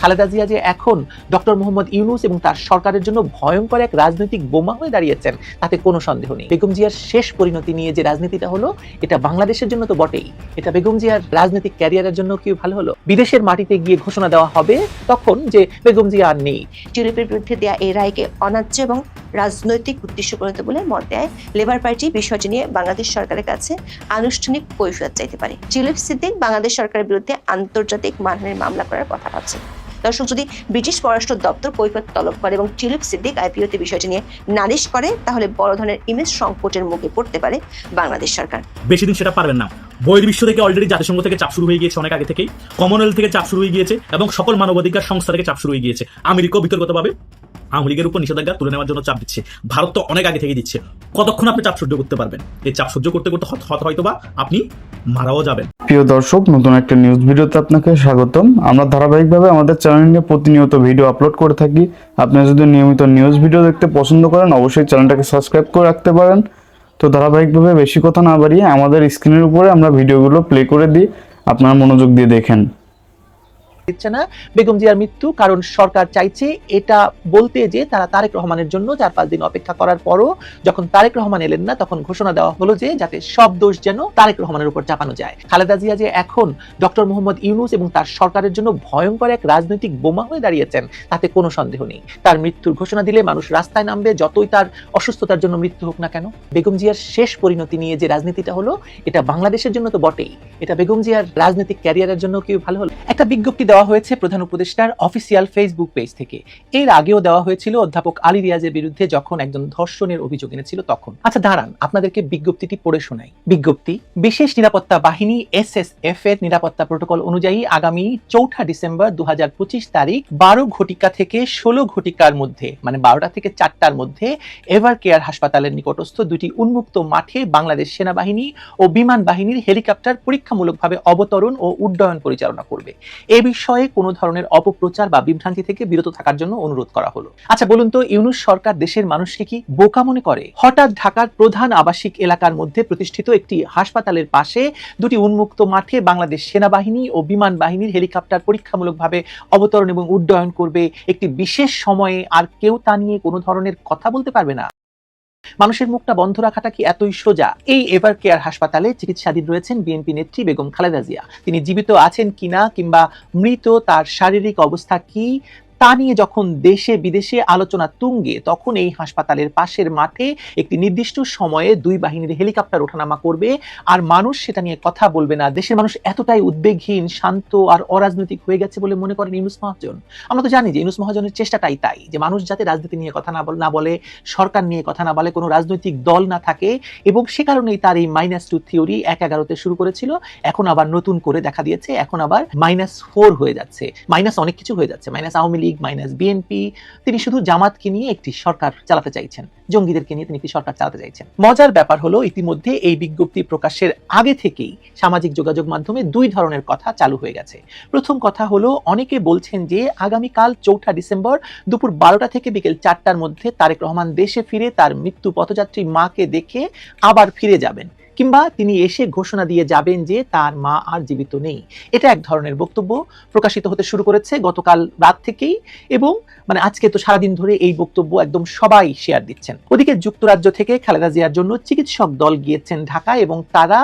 খালেদা জিয়া যে এখন ডক্টর মোহাম্মদ ইউনুস এবং তার সরকারের জন্য ভয়ঙ্কর এক রাজনৈতিক বোমা হয়ে দাঁড়িয়েছেন, তাতে কোনো সন্দেহ নেই। বেগম জিয়ার শেষ পরিণতি নিয়ে যে রাজনীতিটা হলো, এটা বাংলাদেশের জন্য তো বটেই। এটা বেগম জিয়ার রাজনৈতিক ক্যারিয়ারের জন্য কি ভালো হলো? বিদেশের মাটিতে গিয়ে ঘোষণা দেওয়া হবে তখন যে বেগম জিয়া আর নেই। জরিপের বিরুদ্ধে দেয়া এই রায়কে অন্যায্য এবং রাজনৈতিক উদ্দেশ্য প্রণীত বলে মত দেয় লেবার পার্টি বিষয়টি নিয়ে বাংলাদেশ সরকারের কাছে আনুষ্ঠানিক কৈফিয়ত চাইতে পারে। চিলিপ সিদ্দিক বাংলাদেশ সরকারের বিরুদ্ধে আন্তর্জাতিক মানহানির মামলা করার কথা ভাবছে দর্শক, যদি ব্রিটিশ পররাষ্ট্র দপ্তর কৈফত তলব করে এবং টিউলিপ সিদ্দিক আইপিওতে বিষয়টি নিয়ে নালিশ করে, তাহলে বড় ধরনের ইমেজ সংকটের মুখে পড়তে পারে বাংলাদেশ সরকার। বেশি দিন সেটা পারবেন না। বহির্বিশ্ব থেকে অলরেডি জাতিসংঘ থেকে চাপ শুরু হয়ে গিয়েছে অনেক আগে থেকেই। কমনওয়েলথ থেকে চাপ শুরু হয়ে গিয়েছে এবং সকল মানবাধিকার সংস্থা থেকে চাপ শুরু হয়ে গিয়েছে। আমেরিকাও বিতর্কতভাবে আওয়ামী লীগের উপর নিষেধাজ্ঞা তুলে নেওয়ার জন্য চাপ দিচ্ছে। ভারত তো অনেক আগে থেকে দিচ্ছে। কতক্ষণ আপনি চাপ সহ্য করতে পারবেন? এই চাপ সহ্য করতে করতে হয়তো- বা আপনি মারাও যাবেন। প্রিয় দর্শক, নতুন একটা নিউজ ভিডিওতে আপনাকে স্বাগতম। আমরা ধারাবাহিকভাবে আমাদের চ্যানেল নিয়ে প্রতিনিয়ত ভিডিও আপলোড করে থাকি। আপনি যদি নিয়মিত নিউজ ভিডিও দেখতে পছন্দ করেন, অবশ্যই চ্যানেলটাকে সাবস্ক্রাইব করে রাখতে পারেন। তো ধারাবাহিকভাবে বেশি কথা না বাড়িয়ে আমাদের স্ক্রিনের উপরে আমরা ভিডিওগুলো প্লে করে দিই। আপনারা মনোযোগ দিয়ে দেখেন। দিচ্ছে না। বেগম জিয়ার মৃত্যু, কারণ সরকার চাইছে এটা বলতে যে তারা তারেক রহমানের জন্য চার পাঁচ দিন অপেক্ষা করার পরও যখন তারেক রহমান এলেন না, তখন ঘোষণা দেওয়া হলো যে যাতে সব দোষ যেন তারেক রহমানের উপর চাপানো যায়। খালেদা জিয়া যে এখন ডক্টর মোহাম্মদ ইউনুস এবং তার সরকারের জন্য ভয়ঙ্কর এক রাজনৈতিক বোমা হয়ে দাঁড়িয়েছেন, তাতে কোনো সন্দেহ নেই। তার মৃত্যুর ঘোষণা দিলে মানুষ রাস্তায় নামবে, যতই তার অসুস্থতার জন্য মৃত্যু হোক না কেন। বেগম জিয়ার শেষ পরিণতি নিয়ে যে রাজনীতিটা হলো, এটা বাংলাদেশের জন্য তো বটেই। এটা বেগম জিয়ার রাজনৈতিক ক্যারিয়ারের জন্য কি ভালো হলো? একটা বিজ্ঞপ্তি দেওয়া হয়েছে প্রধান উপদেষ্টার অফিসিয়াল ফেসবুক পেজ থেকে। এর আগেও দেওয়া হয়েছিল অধ্যাপক আলী রিয়াজের বিরুদ্ধে যখন একজন ধর্ষণের অভিযোগ এনেছিল তখন। আচ্ছা দাঁড়ান, আপনাদেরকে বিজ্ঞপ্তিটি পড়ে শোনাই। বিজ্ঞপ্তি, বিশেষ নিরাপত্তা বাহিনী এসএসএফ এর নিরাপত্তা প্রোটোকল অনুযায়ী আগামী চৌঠা ডিসেম্বর দু তারিখ বারো ঘটিকা থেকে ষোলো ঘটিকার মধ্যে মানে বারোটা থেকে চারটার মধ্যে এভার কেয়ার হাসপাতালের নিকটস্থ দুটি উন্মুক্ত মাঠে বাংলাদেশ সেনাবাহিনী ও বিমান বাহিনীর হেলিকপ্টার পরীক্ষামূলকভাবে অবতরণ ও উড্ডয়ন পরিচালনা করবে। এ বিষয়ে কোনো ধরনের অপপ্রচার বা বিভ্রান্তি থেকে বিরত থাকার জন্য অনুরোধ করা হলো। আচ্ছা বলুন তো, ইউনুস সরকার দেশের মানুষকে কি বোকা মনে করে? হঠাৎ ঢাকার প্রধান আবাসিক এলাকার মধ্যে প্রতিষ্ঠিত একটি হাসপাতালের পাশে দুটি উন্মুক্ত মাঠে বাংলাদেশ সেনাবাহিনী ও বিমান বাহিনীর হেলিকপ্টার পরীক্ষামূলকভাবে অবতরণ এবং উড্ডয়ন করবে। একটি বিশেষ সময়ে আর কেউ তা নিয়ে কোনো ধরনের কথা বলতে পারবে না। মানুষের মুখটা বন্ধ রাখাটা কি এতই সোজা? এই এভার কেয়ার হাসপাতালে চিকিৎসাধীন রয়েছেন বিএনপি নেত্রী বেগম খালেদা জিয়া। তিনি জীবিত আছেন কিনা কিংবা মৃত তার শারীরিক অবস্থা কি? তা নিয়ে যখন দেশে বিদেশে আলোচনা তুঙ্গে, তখন এই হাসপাতালের পাশের মাঠে একটি নির্দিষ্ট সময়ে দুই বাহিনীর হেলিকপ্টার ওঠানামা করবে। আর মানুষ সেটা নিয়ে কথা বলবে না। দেশের মানুষ এতটাই উদ্বেগহীন, শান্ত আর অরাজনৈতিক হয়ে গেছে বলে মনে করেন ইউনুস মহাজন। আমরা তো জানি যে ইউনুস মহাজনের চেষ্টাটাই তাই, যে মানুষ যাতে রাজনীতি নিয়ে কথা না না বলে, সরকার নিয়ে কথা না বলে, কোনো রাজনৈতিক দল না থাকে এবং সে কারণেই তার এই মাইনাস টু থিওরি এক এগারোতে শুরু করেছিল। এখন আবার নতুন করে দেখা দিয়েছে। এখন আবার মাইনাস ফোর হয়ে যাচ্ছে। মাইনাস অনেক কিছু হয়ে যাচ্ছে। Minus Awami League minus BNP, তিনি শুধু জামাতকে নিয়ে একটি সরকার চালাতে চাইছেন। জঙ্গিদেরকে নিয়ে তিনি একটি সরকার চালাতে চাইছেন। মজার ব্যাপার হলো, ইতিমধ্যে এই বিজ্ঞপ্তি প্রকাশের আগে থেকেই সামাজিক যোগাযোগ মাধ্যমে দুই ধরনের কথা চালু হয়ে গেছে। প্রথম কথা হলো, অনেকে বলছেন যে আগামীকাল চৌঠা ডিসেম্বর দুপুর বারোটা থেকে বিকেল চারটার মধ্যে তারেক রহমান দেশে ফিরে তার মৃত্যু পথযাত্রী মাকে দেখে আবার ফিরে যাবেন। কিংবা তিনি এসে ঘোষণা দিয়ে যাবেন যে তার মা আর জীবিত নেই। এটা এক ধরনের বক্তব্য প্রকাশিত হতে শুরু করেছে গতকাল রাত থেকেই এবং মানে আজকে তো সারাদিন ধরে এই বক্তব্য একদম সবাই শেয়ার দিচ্ছেন। ওদিকে যুক্তরাজ্য থেকে খালেদা জিয়ার জন্য চিকিৎসক দল গিয়েছেন ঢাকা এবং তারা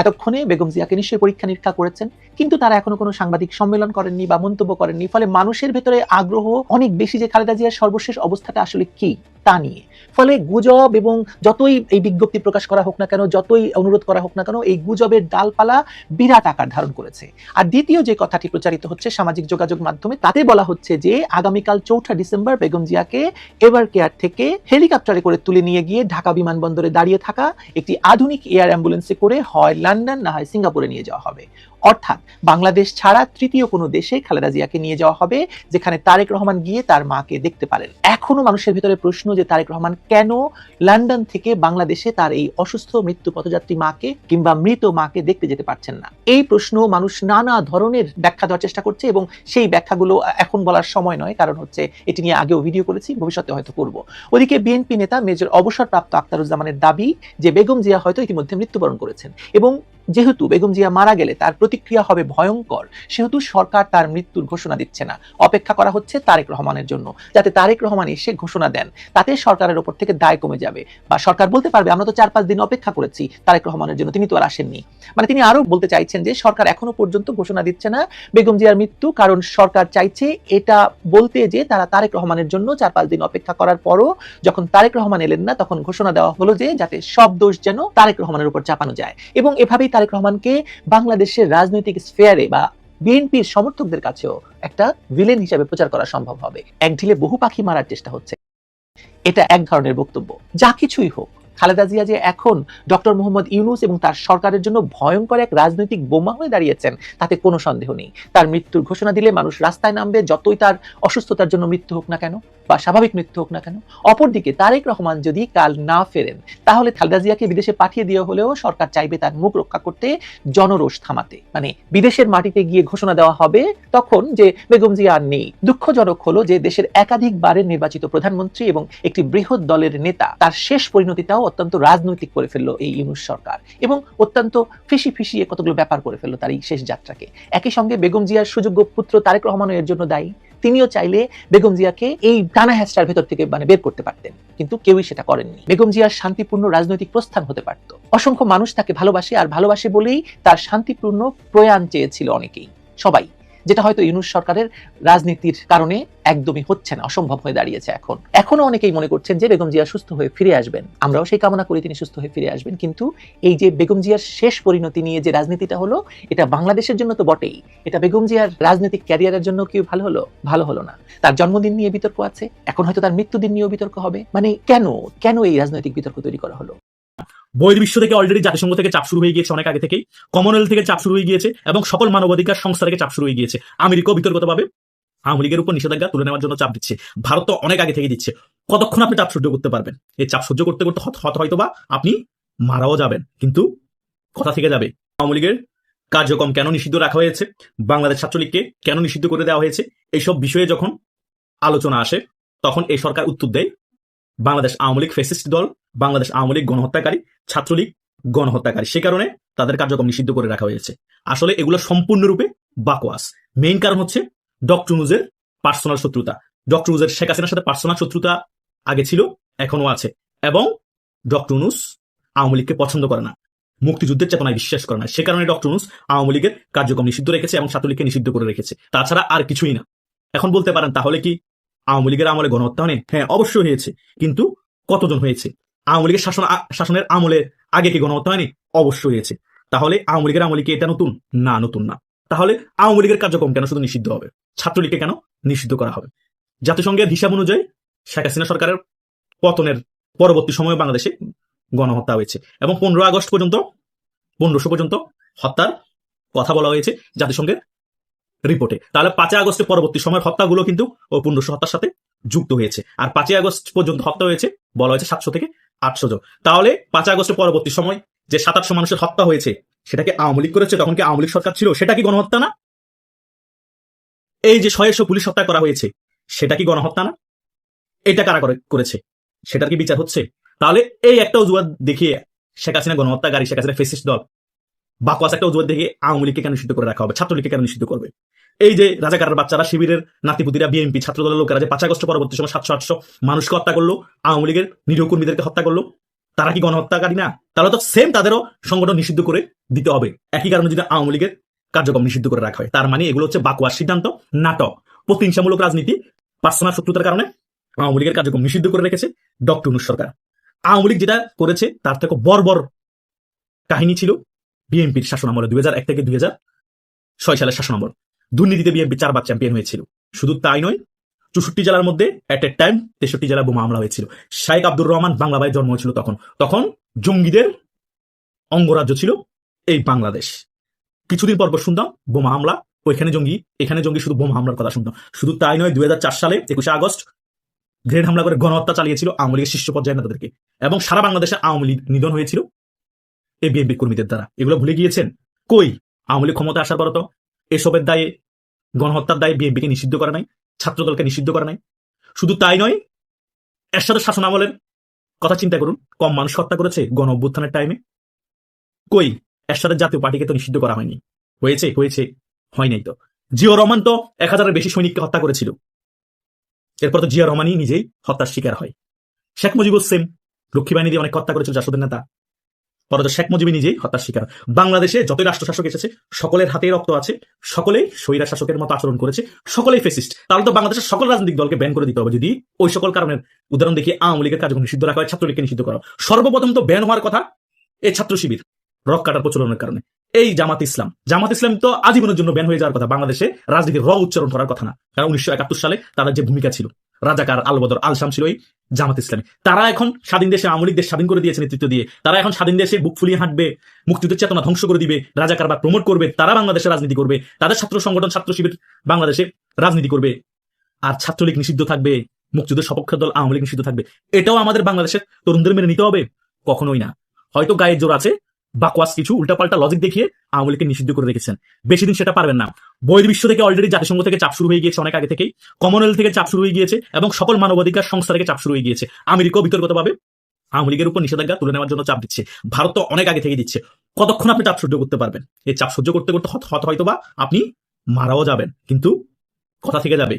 এতক্ষণে বেগম জিয়াকে নিশ্চয়ই পরীক্ষা নিরীক্ষা করেছেন, কিন্তু তারা এখনও কোনো সাংবাদিক সম্মেলন করেননি বা মন্তব্য করেননি। ফলে মানুষের ভেতরে আগ্রহ অনেক বেশি যে খালেদা জিয়ার সর্বশেষ অবস্থাটা আসলে কি তা নিয়ে। ফলে গুজব এবং যতই এই বিজ্ঞপ্তি প্রকাশ করা হোক না কেন, যতই অনুরোধ করা হোক না কেন, এই গুজবের ডালপালা বিরাট আকার ধারণ করেছে। আর দ্বিতীয় যে কথাটি প্রচারিত হচ্ছে সামাজিক যোগাযোগ মাধ্যমে, তাতে বলা হচ্ছে যে আগামীকাল চৌঠা ডিসেম্বর বেগম জিয়াকে এভার কেয়ার থেকে হেলিকপ্টারে করে তুলে নিয়ে গিয়ে ঢাকা বিমানবন্দরে দাঁড়িয়ে থাকা একটি আধুনিক এয়ার অ্যাম্বুলেন্সে করে হয় লন্ডন, না হয় সিঙ্গাপুরে নিয়ে যাওয়া হবে। অর্থাৎ বাংলাদেশ ছাড়া তৃতীয় কোনো দেশে খালেদা জিয়াকে নিয়ে যাওয়া হবে, যেখানে তারেক রহমান গিয়ে তার মাকে দেখতে পারেন। এখনও মানুষের ভিতরে প্রশ্ন যে তারেক রহমান কেন লন্ডন থেকে বাংলাদেশে তার এই অসুস্থ মৃত্যু পথযাত্রী মাকে কিংবা মৃত মাকে দেখতে যেতে পারছেন না? এই প্রশ্ন মানুষ নানা ধরনের ব্যাখ্যা দেওয়ার চেষ্টা করছে এবং সেই ব্যাখ্যাগুলো এখন বলার সময় নয়, কারণ হচ্ছে এটি নিয়ে আগেও ভিডিও করেছি, ভবিষ্যতে হয়তো করব। ওদিকে বিএনপি নেতা মেজর অবসরপ্রাপ্ত আক্তারুজ্জামানের দাবি যে বেগম জিয়া হয়তো ইতিমধ্যে মৃত্যুবরণ করেছেন এবং যেহেতু বেগম জিয়া মারা গেলে তার প্রতিক্রিয়া হবে ভয়ঙ্কর, সেহেতু সরকার তার মৃত্যুর ঘোষণা দিচ্ছে না। অপেক্ষা করা হচ্ছে তারেক রহমানের জন্য। যাতে তারেক রহমান এসে ঘোষণা দেন, তাতে সরকারের ওপর থেকে দায় কমে যাবে। বা সরকার বলতে পারবে, আমরা তো চার পাঁচ দিন অপেক্ষা করেছি তারেক রহমানের জন্য, তিনি তো আর আসেননি। মানে তিনি আরও বলতে চাইছেন যে, সরকার এখনও পর্যন্ত ঘোষণা দিচ্ছে না বেগম জিয়ার মৃত্যু, কারণ সরকার চাইছে এটা বলতে যে, তারা তারেক রহমানের জন্য চার পাঁচ দিন অপেক্ষা করার পরও যখন তারেক রহমান এলেন না, তখন ঘোষণা দেওয়া হলো যে, যাতে সব দোষ যেন তারেক রহমানের উপর চাপানো যায়। এবং এভাবেই তারেক রহমানকে বাংলাদেশের রাজনৈতিক স্ফেয়ারে বা বিএনপির সমর্থকদের কাছেও একটা ভিলেন হিসাবে প্রচার করা সম্ভব হবে। এক ঢিলে বহু পাখি মারার চেষ্টা হচ্ছে। এটা এক ধরনের বক্তব্য। যা কিছুই হোক খালেদা জিয়া যে এখন ডক্টর মোহাম্মদ ইউনুস এবং তার সরকারের জন্য ভয়ঙ্কর এক রাজনৈতিক বোমা হয়ে দাঁড়িয়েছেন, তাতে কোনো সন্দেহ নেই। তার মৃত্যুর ঘোষণা দিলে মানুষ রাস্তায় নামবে, যতই তার অসুস্থতার জন্য মৃত্যু হোক না কেন, বা স্বাভাবিক মৃত্যু হোক না কেন। অপরদিকে তারেক রহমান যদি কাল না ফেরেন, তাহলে খালেদা জিয়াকে বিদেশে পাঠিয়ে দিয়ে হলেও সরকার চাইবে তার মুখ রক্ষা করতে জনরোষ থামাতে। মানে বিদেশের মাটিতে গিয়ে ঘোষণা দেওয়া হবে তখন যে বেগম জিয়া আর নেই। দুঃখজনক হলো যে দেশের একাধিকবারের নির্বাচিত প্রধানমন্ত্রী এবং একটি বৃহৎ দলের নেতা তার শেষ পরিণতিটাও অত্যন্ত রাজনৈতিক করে ফেলল এই ইউনুস সরকার এবং অত্যন্ত ফিসি ফিসিয়ে কতগুলো ব্যাপার করে ফেলল তার এই শেষ যাত্রাকে। একই সঙ্গে বেগম জিয়ার সুযোগ্য পুত্র তারেক রহমানও এর জন্য দায়ী। তিনিও চাইলে বেগম জিয়াকে এই টানা হ্যাস্টার ভেতর থেকে মানে বের করতে পারতেন, কিন্তু কেউই সেটা করেননি। বেগম জিয়ার শান্তিপূর্ণ রাজনৈতিক প্রস্থান হতে পারত। অসংখ্য মানুষ তাকে ভালোবাসে আর ভালোবাসে বলেই তার শান্তিপূর্ণ প্রয়াণ চেয়েছিল অনেকেই। সবাই যেটা হয়তো ইউনুস সরকারের রাজনীতির কারণে একদমই হচ্ছে না, অসম্ভব হয়ে দাঁড়িয়েছে এখন। এখনও অনেকেই মনে করছেন যে বেগম জিয়া সুস্থ হয়ে ফিরে আসবেন। আমরাও সেই কামনা করি তিনি সুস্থ হয়ে ফিরে আসবেন, কিন্তু এই যে বেগম জিয়ার শেষ পরিণতি নিয়ে যে রাজনীতিটা হলো, এটা বাংলাদেশের জন্য তো বটেই। এটা বেগম জিয়ার রাজনৈতিক ক্যারিয়ারের জন্য কি ভালো হলো? ভালো হলো না। তার জন্মদিন নিয়ে বিতর্ক আছে, এখন হয়তো তার মৃত্যুদিন নিয়েও বিতর্ক হবে। মানে কেন? কেন এই রাজনৈতিক বিতর্ক তৈরি করা হলো? বহির্বিশ্ব থেকে অলরেডি জাতিসংঘ থেকে চাপ শুরু হয়ে গিয়েছে অনেক আগে থেকেই। কমনওয়েলথ থেকে চাপ শুরু হয়ে গিয়েছে এবং সকল মানবাধিকার সংস্থা থেকে চাপ শুরু হয়ে গিয়েছে। আমেরিকাও বিতর্কতভাবে আওয়ামী লীগের উপর নিষেধাজ্ঞা তুলে নেওয়ার জন্য চাপ দিচ্ছে। ভারত তো অনেক আগে থেকে দিচ্ছে। কতক্ষণ আপনি চাপ সহ্য করতে পারবেন? এই চাপ সহ্য করতে করতে হয়তো বা আপনি মারাও যাবেন। কিন্তু কথা থেকে যাবে। আওয়ামী লীগের কার্যক্রম কেন নিষিদ্ধ রাখা হয়েছে? বাংলাদেশ ছাত্রলীগকে কেন নিষিদ্ধ করে দেওয়া হয়েছে? এইসব বিষয়ে যখন আলোচনা আসে, তখন এই সরকার উত্তর দেয় বাংলাদেশ আওয়ামী লীগ ফেসিস্ট দল, বাংলাদেশ আওয়ামী লীগ গণহত্যাকারী, ছাত্রলীগ গণহত্যাকারী। সে কারণে তাদের কার্যক্রম নিষিদ্ধ করে রাখা হয়েছে। আসলে এগুলো সম্পূর্ণরূপে বাকওয়াস মেইন কারণ হচ্ছে ডক্টর নুজের পার্সোনাল শত্রুতা। ডক্টর নুজের শেখ হাসিনার সাথে পার্সোনাল শত্রুতা আগে ছিল এখনও আছে। এবং ডক্টর নুস আওয়ামী লীগকে পছন্দ করে না। মুক্তিযুদ্ধের চেতনায় বিশ্বাস করে না। সে কারণে ডক্টর নুস আওয়ামী লীগের কার্যক্রম নিষিদ্ধ রেখেছে এবং ছাত্রলীগকে নিষিদ্ধ করে রেখেছে। তাছাড়া আর কিছুই না। এখন বলতে পারেন, তাহলে কি আওয়ামী লীগের আমলে গণহত্যা হয়নি হ্যাঁ অবশ্যই হয়েছে। কিন্তু কতজন হয়েছে? আওয়ামী লীগের শাসন শাসনের আমলে আগে কি গণহত্যা হয়নি অবশ্যই হয়েছে। তাহলে আওয়ামী লীগের আমলে কি এটা নতুন? না নতুন না। তাহলে আওয়ামী লীগের কার্যক্রম কেন শুধু নিষিদ্ধ হবে? ছাত্রলীগকে কেন নিষিদ্ধ করা হবে? জাতিসংঘের হিসাব অনুযায়ী শেখ হাসিনা সরকারের পতনের পরবর্তী সময়ে বাংলাদেশে গণহত্যা হয়েছে এবং পনেরো আগস্ট পর্যন্ত, পনেরোশো পর্যন্ত হত্যার কথা বলা হয়েছে জাতিসংঘের রিপোর্টে তাহলে পাঁচই আগস্টের পরবর্তী সময়ের হত্যাগুলো কিন্তু ও পনেরোশো হত্যার সাথে যুক্ত হয়েছে। আর পাঁচই আগস্ট পর্যন্ত হত্যা হয়েছে, বলা হয়েছে সাতশো থেকে আটশো জন। তাহলে পাঁচই আগস্টের পরবর্তী সময় যে সাত আটশো মানুষের হত্যা হয়েছে, সেটাকে আওয়ামী লীগ করেছে, তখন কি আওয়ামী লীগ সরকার ছিল? সেটা কি গণহত্যা না? এই যে ছয়শো পুলিশ হত্যা করা হয়েছে, সেটা কি গণহত্যা না? এটা কারা করে- করেছে? সেটার কি বিচার হচ্ছে? তাহলে এই একটা অজুহাত দেখিয়ে শেখ হাসিনা গণহত্যাকারী, শেখ হাসিনা ফেসিস্ট দল বাকওয়াস একটা অজুহাত দেখিয়ে আওয়ামী লীগকে কেন নিষিদ্ধ করে রাখা হবে? ছাত্রলীগকে কেন নিষিদ্ধ করবে? এই যে রাজাকারের বাচ্চারা, শিবিরের নাতিপুতিরা বিএনপি ছাত্র দলের লোকেরা যে পাঁচ আগস্ট পরবর্তী সময় সাতশো, আটশো মানুষকে হত্যা করল, আওয়ামী লীগের নিরীহ কর্মীদেরকে হত্যা করল, তারা কি গণহত্যাকারী না? তাহলে তো সেম তাদেরও সংগঠন নিষিদ্ধ করে দিতে হবে। একই কারণে যদি আওয়ামী লীগের কার্যক্রম নিষিদ্ধ করে রাখা হয়, তার মানে এগুলো হচ্ছে বাকওয়ার সিদ্ধান্ত, নাটক। প্রতিহিংসামূলক রাজনীতি, পার্সোনাল শত্রুতার কারণে আওয়ামী লীগের কার্যক্রম নিষিদ্ধ করে রেখেছে ডক্টর সরকার। আওয়ামী লীগ যেটা করেছে, তার থেকে বর্বর কাহিনী ছিল বিএনপির শাসন আমলে দুই এক থেকে দুই ছয় সালের শাসন আমল। দুর্নীতিতে বিএনপি চারবার চ্যাম্পিয়ন হয়েছিল। শুধু তাই নয়, চৌষট্টি জেলার মধ্যে অ্যাট এ টাইম তেষট্টি জেলা বোমা হামলা হয়েছিল। শাইক আব্দুর রহমান বাংলা ভাইয়ের জন্ম হয়েছিল তখন। তখন জঙ্গিদের অঙ্গরাজ্য ছিল এই বাংলাদেশ। কিছুদিন পর পর শুনতাম, বোমা হামলা, ওইখানে জঙ্গি, এখানে জঙ্গি, শুধু বোমা হামলার কথা শুনতাম। শুধু তাই নয়, দুই সালে একুশে আগস্ট গ্রেড হামলা করে গণহত্যা চালিয়েছিল আওয়ামী লীগের শীর্ষ পর্যায়ের নেতাদেরকে। এবং সারা বাংলাদেশে আওয়ামী লীগ নিধন হয়েছিল। এই বিএনপি কর্মীদের দ্বারা। এগুলো ভুলে গিয়েছেন? কই? আওয়ামী ক্ষমতা আসার পর তো এসবের দায়ে, গণহত্যার দায়ে বিএনপিকে নিষিদ্ধ করা নাই, ছাত্রদলকে নিষিদ্ধ করা নাই। শুধু তাই নয় এর সাথে শাসন আমলের কথা চিন্তা করুন। কম মানুষ হত্যা করেছে গণ অভ্যুত্থানের টাইমে কই? এরশাদের জাতীয় পার্টিকে তো নিষিদ্ধ করা হয়নি। হয়েছে হয়েছে, হয় নাই তো। জিও রহমান তো এক হাজারের বেশি সৈনিককে হত্যা করেছিল। এরপর তো জিয়া রহমানই নিজেই হত্যার শিকার হয়। শেখ মুজিবুর সেম লক্ষ্মী বাহিনী দিয়ে অনেক হত্যা করেছিল জাসদের নেতা। পরে তো শেখ মুজিবই নিজেই হত্যার শিকার। বাংলাদেশে যতই রাষ্ট্রশাসক এসেছে, সকলের হাতেই রক্ত আছে, সকলেই স্বৈরা শাসকের মতো আচরণ করেছে, সকলেই ফেসিস্ট তাহলে তো বাংলাদেশের সকল রাজনৈতিক দলকে ব্যান করে দিতে হবে। যদি ওই সকল কারণের উদাহরণ দেখিয়ে আওয়ামী লীগের কার্যক্রম নিষিদ্ধ রাখা হয়, ছাত্রলীগকে নিষিদ্ধ করা। সর্বপ্রথম তো ব্যান হওয়ার কথা, এই ছাত্র শিবির, রক কাটার প্রচলনের কারণে। এই জামাত ইসলাম জামাত ইসলাম তো আজীবনের জন্য ব্যান হয়ে যাওয়ার কথা। বাংলাদেশে রাজনীতির র উচ্চারণ করার কথা না। কারণ উনিশশো একাত্তর সালে তারা যে ভূমিকা ছিল রাজাকার আলবদর আলসাম ছিল এই জামাত ইসলামী। তারা এখন স্বাধীন দেশে আওয়ামী দেশ স্বাধীন করে দিয়েছে নেতৃত্ব দিয়ে। তারা এখন স্বাধীন দেশে বুক ফুলিয়ে হাঁটবে মুক্তিযুদ্ধের চেতনা ধ্বংস করে দিবে, রাজাকার বা প্রমোট করবে, তারা বাংলাদেশে রাজনীতি করবে, তাদের ছাত্র সংগঠন ছাত্র শিবির বাংলাদেশে রাজনীতি করবে। আর ছাত্রলীগ নিষিদ্ধ থাকবে, মুক্তিযুদ্ধের সপক্ষের দল আওয়ামী লীগ নিষিদ্ধ থাকবে। এটাও আমাদের বাংলাদেশের তরুণদের মেনে নিতে হবে, কখনোই না। হয়তো গায়ের জোর আছে বাকওয়াস কিছু উল্টাপাল্টা লজিক দেখিয়ে আওয়ামী লীগকে নিষিদ্ধ করে রেখেছেন। বেশি দিন সেটা পারবেন না। বহির্বিশ্ব থেকে অলরেডি জাতিসংঘ থেকে চাপ শুরু হয়ে গিয়েছে অনেক আগে থেকেই। কমনওয়েলথ থেকে চাপ শুরু হয়ে গিয়েছে এবং সকল মানবাধিকার সংস্থা থেকে চাপ শুরু হয়ে গিয়েছে। আমেরিকাও বিতর্কতভাবে আওয়ামী লীগের উপর নিষেধাজ্ঞা তুলে নেওয়ার জন্য চাপ দিচ্ছে। ভারত তো অনেক আগে থেকে দিচ্ছে। কতক্ষণ আপনি চাপ সহ্য করতে পারবেন? এই চাপ সহ্য করতে করতে হয়তো বা আপনি মারাও যাবেন। কিন্তু কথা থেকে যাবে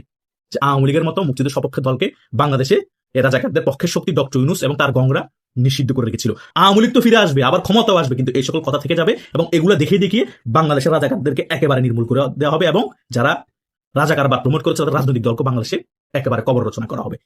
যে আওয়ামী লীগের মতো মুক্তিযুদ্ধের সপক্ষে দলকে বাংলাদেশে এ রাজাকারদের পক্ষের শক্তি ডক্টর ইউনুস এবং তার গংরা নিষিদ্ধ করে রেখেছিল। আওয়ামী লীগ তো ফিরে আসবে, আবার ক্ষমতাও আসবে, কিন্তু এই সকল কথা থেকে যাবে এবং এগুলো দেখিয়ে দেখিয়ে বাংলাদেশের রাজাকারদেরকে একেবারে নির্মূল করে দেওয়া হবে এবং যারা রাজাকার বা প্রমোট করেছে তাদের রাজনৈতিক দলকে বাংলাদেশে একেবারে কবর রচনা করা হবে।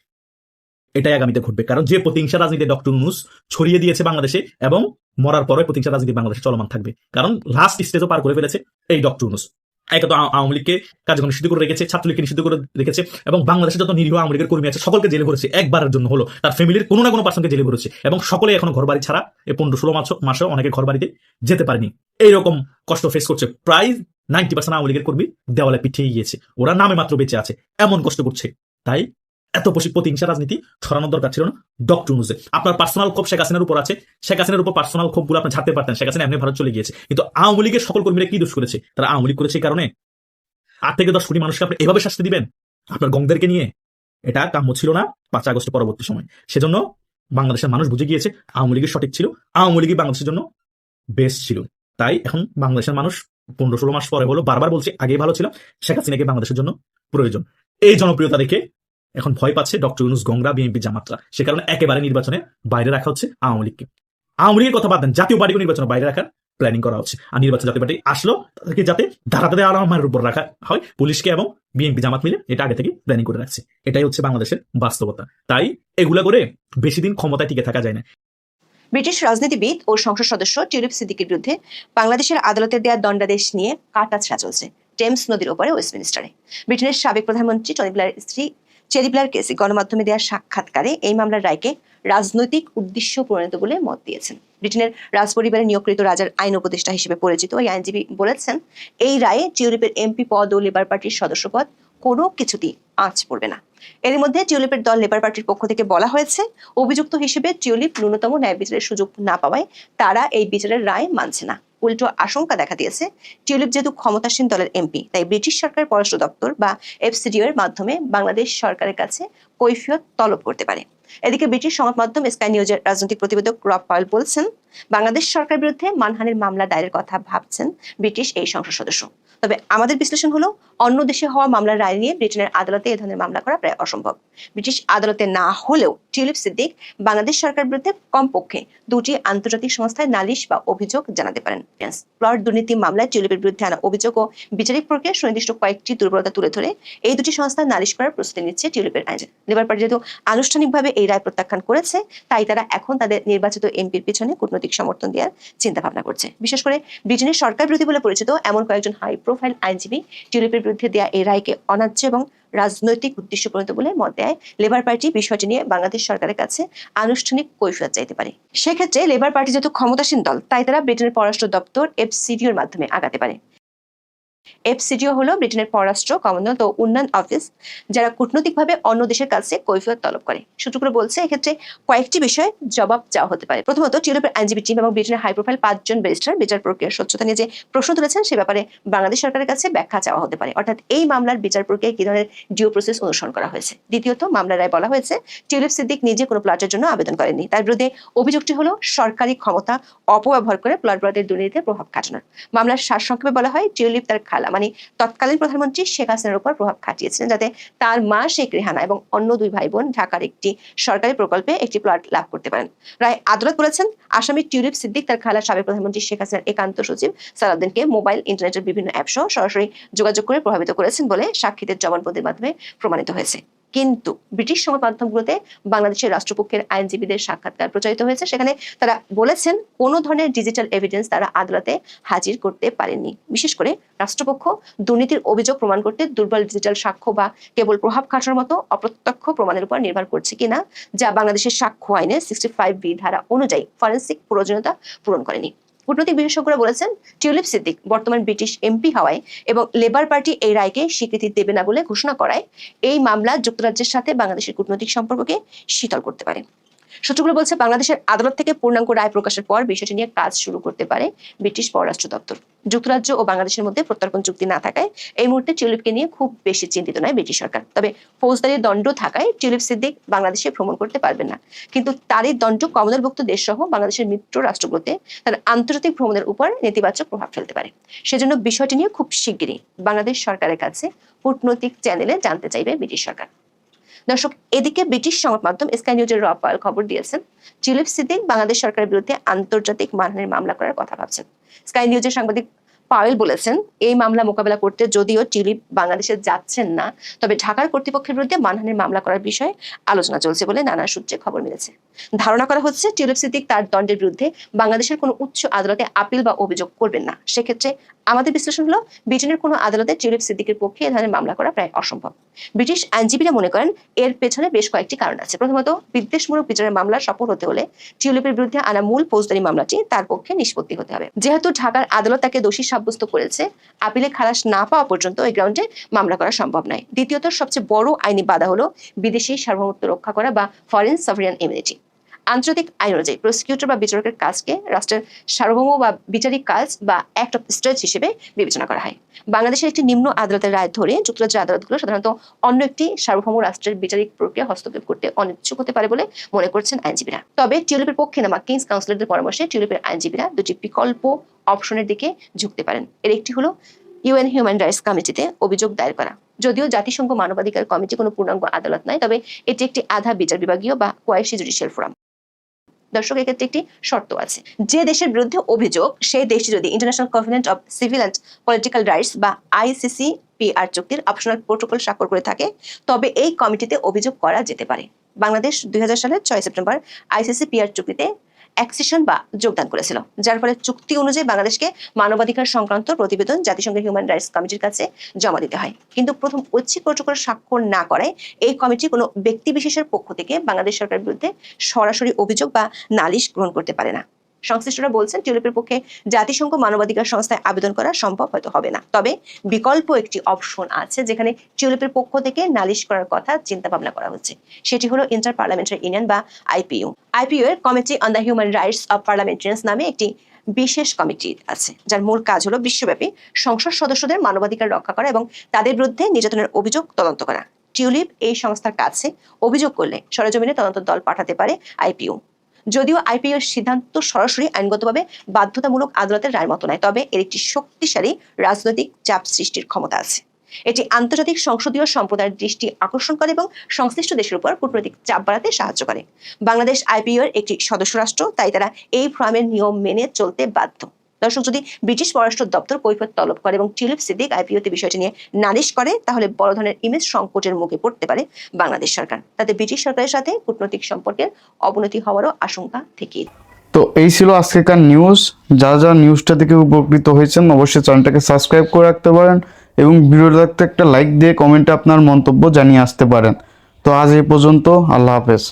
এটাই আগামীতে ঘটবে, কারণ যে প্রতিহিংসা রাজনীতি ডক্টর ইউনুস ছড়িয়ে দিয়েছে বাংলাদেশে এবং মরার পরে প্রতিহিংসা রাজনীতি বাংলাদেশে চলমান থাকবে, কারণ লাস্ট স্টেজও পার করে ফেলেছে এই ডক্টর ইউনুস। একে তো আওয়ামী লীগকে কার্যক্রম নিষিদ্ধ করে রেখেছে, ছাত্রলীগকে নিষিদ্ধ করে রেখেছে এবং বাংলাদেশে যত নিরীহ আওয়ামী লীগের কর্মী আছে, সকলকে জেলে ভরেছে, একবারের জন্য হলো। তার ফ্যামিলির কোনো না কোনো পার্সনকে জেলে ভরেছে এবং সকলে এখন ঘর বাড়ি ছাড়া এই পনেরো ষোলো মাস মাসেও অনেকে ঘর বাড়িতে যেতে পারেনি। এইরকম কষ্ট ফেস করছে প্রায় নাইনটি পার্সেন্ট আওয়ামী লীগের কর্মী দেওয়ালে পিঠিয়ে গিয়েছে। ওরা নামে মাত্র বেঁচে আছে। এমন কষ্ট করছে। তাই এত প্রতিহিংসা রাজনীতি ছড়ানোর দরকার ছিল না। ডক্টর নুজে আপনার পার্সোনাল ক্ষোভ শেখ হাসিনার উপর আছে। শেখ হাসিনার উপর পার্সোনাল ক্ষোভগুলো আপনি ঝাড়তে পারতেন। শেখ হাসিনা এমনি ভারত চলে গিয়েছে। কিন্তু আওয়ামী লীগের সকল কর্মীরা কি দোষ করেছে? তারা আওয়ামী লীগ করেছে কারণে? আট থেকে দশ কোটি মানুষকে আপনি এভাবে শাস্তি দিবেন? আপনার গংদেরকে নিয়ে? এটা কাম্য ছিল না পাঁচ আগস্ট পরবর্তী সময়। সেজন্য বাংলাদেশের মানুষ বুঝে গিয়েছে আওয়ামী লীগের সঠিক ছিল। আওয়ামী লীগই বাংলাদেশের জন্য বেস্ট ছিল। তাই এখন বাংলাদেশের মানুষ পনেরো ষোলো মাস পরে হলো বারবার বলছে, আগেই ভালো ছিল শেখ হাসিনাকে বাংলাদেশের জন্য প্রয়োজন। এই জনপ্রিয়তা দেখে এখন ভয় পাচ্ছে ডক্টর ইউনুস গংরা বিএনপি জামাতরা। সে কারণে একেবারে নির্বাচনে বাইরে রাখা হচ্ছে আওয়ামী লীগকে। আওয়ামী লীগের কথা বাদ দেন, জাতীয় পার্টিকে নির্বাচনে বাইরে রাখার প্ল্যানিং করা হচ্ছে। আর নির্বাচন জাতীয় পার্টি আসলো, তাদেরকে যাতে ধারাতে আমার উপর রাখা হয়, পুলিশকে এবং বিএনপি জামাত মিলে এটা আগে থেকে প্ল্যানিং করে রাখছে। এটাই হচ্ছে বাংলাদেশের বাস্তবতা। তাই এগুলা করে বেশি দিন ক্ষমতায় টিকে থাকা যায় না। ব্রিটিশ রাজনীতিবিদ ও সংসদ সদস্য টিউলিপ সিদ্দিকের বিরুদ্ধে বাংলাদেশের আদালতের দেওয়া দণ্ডাদেশ নিয়ে কাটাছড়া চলছে, টেমস নদীর ওপরে ওয়েস্টমিনিস্টারে। ব্রিটেনের সাবেক প্রধানমন্ত্রী টনি স্ত্রী চেরি ব্লেয়ার কেসে গণমাধ্যমে দেওয়া সাক্ষাৎকারে এই মামলার রায়কে রাজনৈতিক উদ্দেশ্য প্রণীত বলে মত দিয়েছেন। ব্রিটেনের রাজপরিবারে নিয়োগকৃত রাজার আইন উপদেষ্টা হিসেবে পরিচিত এই আইনজীবী বলেছেন, এই রায়ে টিউলিপের এমপি পদ ও লেবার পার্টির সদস্য পদ কোনো কিছুতেই আঁচ পড়বে না। এর মধ্যে টিউলিপের দল লেবার পার্টির পক্ষ থেকে বলা হয়েছে, অভিযুক্ত হিসেবে টিউলিপ ন্যূনতম ন্যায় বিচারের সুযোগ না পাওয়ায় তারা এই বিচারের রায় মানছে না। উল্টো আশঙ্কা দেখা দিয়েছে। টিউলিপ যেহেতু ক্ষমতাসীন দলের এমপি, তাই ব্রিটিশ সরকার পররাষ্ট্র দপ্তর বা এফসিডিও এর মাধ্যমে বাংলাদেশ সরকারের কাছে কৈফিয়ত তলব করতে পারে। এদিকে ব্রিটিশ সংবাদ মাধ্যম স্কাই নিউজের রাজনৈতিক প্রতিবেদক রব পাল বলছেন, বাংলাদেশ সরকার বিরুদ্ধে মানহানির মামলা দায়ের কথা ভাবছেন ব্রিটিশ এই সংসদ সদস্য। তবে আমাদের বিশ্লেষণ হলো, অন্য দেশে হওয়া মামলার রায় নিয়ে ব্রিটেনের আদালতে এ ধরনের মামলা করা প্রায় অসম্ভব। ব্রিটিশ আদালতে না হলেও টিউলিপ সিদ্দিক বাংলাদেশ সরকার বিরুদ্ধে কমপক্ষে দুটি আন্তর্জাতিক সংস্থায় নালিশ বা অভিযোগ জানাতে পারেন। প্লট দুর্নীতি মামলায় টিউলিপের বিরুদ্ধে আনা অভিযোগ ও বিচারিক প্রক্রিয়া সুনির্দিষ্ট কয়েকটি দুর্বলতা তুলে ধরে এই দুটি সংস্থায় নালিশ করার প্রস্তুতি নিচ্ছে টিউলিপের আইন। লেবার পার্টি যেহেতু আনুষ্ঠানিকভাবে এই রায় প্রত্যাখ্যান করেছে, তাই তারা এখন তাদের নির্বাচিত এমপির পিছনে কূটনৈতিক সমর্থন দেওয়ার চিন্তা ভাবনা করছে। বিশেষ করে ব্রিটেনের সরকার বিরোধী বলে পরিচিত এমন কয়েকজন হাই প্রোফাইল আইনজীবী টিউলিপের বিরুদ্ধে দেওয়া এই রায়কে অন্যায্য এবং রাজনৈতিক উদ্দেশ্য পরিণত বলে মত দেয় লেবার পার্টি বিষয়টি নিয়ে বাংলাদেশ সরকারের কাছে আনুষ্ঠানিক কৈফিয়ত চাইতে পারে। সেক্ষেত্রে লেবার পার্টি যেহেতু ক্ষমতাসীন দল, তাই তারা ব্রিটেনের পররাষ্ট্র দপ্তর এফসিডিওর মাধ্যমে আগাতে পারে। এফসিডিও হলো ব্রিটেনের পররাষ্ট্র কমনওয়েলথ ও উন্নয়ন অফিস, যারা কূটনৈতিকভাবে অন্য দেশের কাছে কৈফিয়ত তলব করে। সূত্রগুলো বলছে, এক্ষেত্রে কয়েকটি বিষয়ে জবাব চাওয়া হতে পারে। প্রথমত, টিউরোপের আইনজীবী টিম এবং ব্রিটেনের হাই প্রোফাইল পাঁচজন ব্যারিস্টার বিচার প্রক্রিয়ার স্বচ্ছতা নিয়ে যে প্রশ্ন তুলেছেন, সে ব্যাপারে বাংলাদেশ সরকারের কাছে ব্যাখ্যা চাওয়া হতে পারে। অর্থাৎ এই মামলার বিচার প্রক্রিয়ায় কি ধরনের ডিও প্রসেস অনুসরণ করা হয়েছে? দ্বিতীয়ত, মামলার রায় বলা হয়েছে টিউলিপ সিদ্দিক নিজে কোনো প্লটের জন্য আবেদন করেননি। তার বিরুদ্ধে অভিযোগটি হলো, সরকারি ক্ষমতা অপব্যবহার করে প্লট বরাদ্দের দুর্নীতিতে প্রভাব খাটানোর। মামলার সারসংক্ষেপে বলা হয় টিউলিপ তার খালা। মানে তৎকালীন প্রধানমন্ত্রী শেখ হাসিনার উপর প্রভাব খাটিয়েছিলেন যাতে তার মা শেখ রেহানা এবং অন্য দুই ভাই বোন ঢাকার একটি সরকারি প্রকল্পে একটি প্লট লাভ করতে পারেন। রায় আদালত বলেছেন, আসামি টিউলিপ সিদ্দিক, তার খালা সাবেক প্রধানমন্ত্রী শেখ হাসিনার একান্ত সচিব সালাউদ্দিনকে মোবাইল, ইন্টারনেটের বিভিন্ন অ্যাপ সহ সরাসরি যোগাযোগ করে প্রভাবিত করেছেন বলে সাক্ষীদের জবানবন্দির মাধ্যমে প্রমাণিত হয়েছে। কিন্তু ব্রিটিশ সংবাদ মাধ্যমগুলোতে বাংলাদেশের রাষ্ট্রপক্ষের আইনজীবীদের সাক্ষাৎকার প্রচারিত হয়েছে। সেখানে তারা বলেছেন, কোনো ধরনের ডিজিটাল এভিডেন্স তারা আদালতে হাজির করতে পারেননি। বিশেষ করে রাষ্ট্রপক্ষ দুর্নীতির অভিযোগ প্রমাণ করতে দুর্বল ডিজিটাল সাক্ষ্য বা কেবল প্রভাব খাটার মতো অপ্রত্যক্ষ প্রমাণের উপর নির্ভর করছে কিনা, যা বাংলাদেশের সাক্ষ্য আইনের সিক্সটি ফাইভ বি ধারা অনুযায়ী ফরেন্সিক প্রয়োজনীয়তা পূরণ করেনি। কূটনৈতিক বিশেষজ্ঞরা বলেছেন, টিউলিপ সিদ্দিক বর্তমান ব্রিটিশ এমপি হওয়ায় এবং লেবার পার্টি এই রায়কে স্বীকৃতি দেবে না বলে ঘোষণা করায়, এই মামলা যুক্তরাজ্যের সাথে বাংলাদেশের কূটনৈতিক সম্পর্ককে শীতল করতে পারে। সূত্রগুলো বলছে বাংলাদেশের আদালত থেকে পূর্ণাঙ্গ রায় প্রকাশের পর বিষয়টি নিয়ে কাজ শুরু করতে পারে ব্রিটিশ পররাষ্ট্র দপ্তর। যুক্তরাজ্য ও বাংলাদেশের মধ্যে প্রত্যর্পণ চুক্তি না থাকায় এই মুহূর্তে টিউলিপকে নিয়ে খুব বেশি চিন্তিত নয় ব্রিটিশ সরকার। তবে ফৌজদারি দণ্ড থাকায় টিউলিপ সিদ্দিক বাংলাদেশে ভ্রমণ করতে পারবেন না। কিন্তু তারই দণ্ড কমনওয়েলভুক্ত দেশ সহ বাংলাদেশের মিত্র রাষ্ট্রগুলোতে তার আন্তর্জাতিক ভ্রমণের উপর নেতিবাচক প্রভাব ফেলতে পারে। সেজন্য বিষয়টি নিয়ে খুব শিগগিরই বাংলাদেশ সরকারের কাছে কূটনৈতিক চ্যানেলে জানতে চাইবে ব্রিটিশ সরকার। দর্শক, এদিকে ব্রিটিশ সংবাদ মাধ্যম স্কাই নিউজের রব খবর দিয়েছেন জিলিপ সিদ্দিক বাংলাদেশ সরকারের বিরুদ্ধে আন্তর্জাতিক মানহানির মামলা করার কথা ভাবছেন। স্কাই নিউজের সাংবাদিক পায়েল বলেছেন, এই মামলা মোকাবেলা করতে যদিও চিলিপ বাংলাদেশে যাচ্ছেন না, তবে ঢাকার কর্তৃপক্ষের বিরুদ্ধে মানহানির মামলা করার বিষয়ে আলোচনা চলছে বলে নানা সূত্রে খবর মিলেছে। ধারণা করা হচ্ছে টিউলিপ সিদ্দিক তার দণ্ডের বিরুদ্ধে বাংলাদেশের কোনো উচ্চ আদালতে আপিল বা অভিযোগ করবেন না। সেক্ষেত্রে আমাদের বিশ্লেষণ হলো, ব্রিটেনের কোনো আদালতে টিউলিপ সিদ্দিকের পক্ষে এ ধরনের মামলা করা প্রায় অসম্ভব। ব্রিটিশ আইনজীবীরা মনে করেন, এর পেছনে বেশ কয়েকটি কারণ আছে। প্রথমত, বিদ্বেষমূলক বিচারের মামলা সফল হতে হলে টিউলিপের বিরুদ্ধে আনা মূল ফৌজদারি মামলাটি তার পক্ষে নিষ্পত্তি হতে হবে। যেহেতু ঢাকার আদালত তাকে দোষী সাব্যস্ত করেছে, আপিলে খালাস না পাওয়া পর্যন্ত এই গ্রাউন্ডে মামলা করা সম্ভব নয়। দ্বিতীয়ত, সবচেয়ে বড় আইনি বাধা হলো বিদেশি সার্বভৌমত্ব রক্ষা করা বা ফরেন সভরিয়ান ইমিউনিটি আন্তর্জাতিক আইন অনুযায়ী প্রসিকিউটর বা বিচারকের কাজকে রাষ্ট্রের সার্বভৌম বা বিচারিক কাজ বা অ্যাক্ট অফ স্টেট হিসেবে বিবেচনা করা হয়। বাংলাদেশের একটি নিম্ন আদালতের রায় ধরে যুক্তরাজ্যের আদালতগুলো সাধারণত অন্য একটি সার্বভৌম রাষ্ট্রের বিচারিক প্রক্রিয়া হস্তক্ষেপ করতে অনিচ্ছুক হতে পারে বলে মনে করছেন আইনজীবীরা। তবে টিউলিপের পক্ষে নামা কিংস কাউন্সিলরদের পরামর্শে টিউলিপের আইনজীবীরা দুটি বিকল্প অপশনের দিকে ঝুঁকতে পারেন। এর একটি হলো ইউএন হিউম্যান রাইটস কমিটিতে অভিযোগ দায়ের করা। যদিও জাতিসংঘ মানবাধিকার কমিটি কোনো পূর্ণাঙ্গ আদালত নয় তবে এটি একটি আধা বিচার বিভাগীয় বা কোয়াইসি জুডিশিয়াল ফোরাম দর্শক, এক্ষেত্রে একটি শর্ত আছে। যে দেশের বিরুদ্ধে অভিযোগ, সেই দেশটি যদি international covenant of civil and political rights বা আইসিসি পিআর চুক্তির অপশনাল প্রোটোকল স্বাক্ষর করে থাকে, তবে এই কমিটিতে অভিযোগ করা যেতে পারে। বাংলাদেশ দুই হাজার সালের ছয় সেপ্টেম্বর আইসিসি পিআর চুক্তিতে অ্যাকসেশন বা যোগদান করেছিল। যার ফলে চুক্তি অনুযায়ী বাংলাদেশকে মানবাধিকার সংক্রান্ত প্রতিবেদন, জাতিসংঘের হিউম্যান রাইটস কমিটির কাছে জমা দিতে হয়। কিন্তু প্রথম ঐচ্ছিক কার্যকর স্বাক্ষর না করায় এই কমিটি কোনো ব্যক্তি বিশেষের পক্ষ থেকে বাংলাদেশ সরকারের বিরুদ্ধে সরাসরি অভিযোগ বা নালিশ গ্রহণ করতে পারে না। সংশ্লিষ্টরা বলছেন, টিউলিপের পক্ষে জাতিসংঘ মানবাধিকার সংস্থায় আবেদন করা সম্ভব হয়তো হবে না। তবে বিকল্প একটি অপশন আছে, যেখানে টিউলিপের পক্ষ থেকে নালিশ করার কথা চিন্তা ভাবনা করা হচ্ছে। সেটি হলো ইন্টার পার্লামেন্টারি ইউনিয়ন বা আইপিইউ আইপিইউ এর committee on the human rights of parliamentarians নামে একটি বিশেষ কমিটি আছে, যার মূল কাজ হলো বিশ্বব্যাপী সংসদ সদস্যদের মানবাধিকার রক্ষা করা এবং তাদের বিরুদ্ধে নির্যাতনের অভিযোগ তদন্ত করা। টিউলিপ এই সংস্থার কাছে অভিযোগ করলে সরজমিনে তদন্ত দল পাঠাতে পারে আইপিইউ যদিও আইপিএল সিদ্ধান্ত সরাসরি আইনগতভাবে বাধ্যতামূলক আদালতের রায়ের মতো নয়, তবে এর একটি শক্তিশালী রাজনৈতিক চাপ সৃষ্টির ক্ষমতা আছে। এটি আন্তর্জাতিক সংসদীয় সম্প্রদায়ের দৃষ্টি আকর্ষণ করে এবং সংশ্লিষ্ট দেশের উপর কূটনৈতিক চাপ বাড়াতে সাহায্য করে। বাংলাদেশ আইপিও এর একটি সদস্য রাষ্ট্র, তাই তারা এই ফ্রামের নিয়ম মেনে চলতে বাধ্য। দর্শক, যদি ব্রিটিশ পররাষ্ট্র দপ্তর কৈফত তলব করে এবং টিউলিপ সিদ্দিক আইপিওতে বিষয়টি নিয়ে নালিশ করে, তাহলে বড় ধরনের ইমেজ সংকটের মুখে পড়তে পারে বাংলাদেশ সরকার। তাতে ব্রিটিশ সরকারের সাথে কূটনৈতিক সম্পর্কের অবনতি হওয়ারও আশঙ্কা থেকেই। তো এই ছিল আজকেকার নিউজ যারা যারা নিউজটা থেকে উপকৃত হয়েছেন, অবশ্যই চ্যানেলটাকে সাবস্ক্রাইব করে রাখতে পারেন এবং ভিডিওটা একটা লাইক দিয়ে কমেন্টে আপনার মন্তব্য জানিয়ে আসতে পারেন। তো আজ এই পর্যন্ত, আল্লাহ হাফেজ।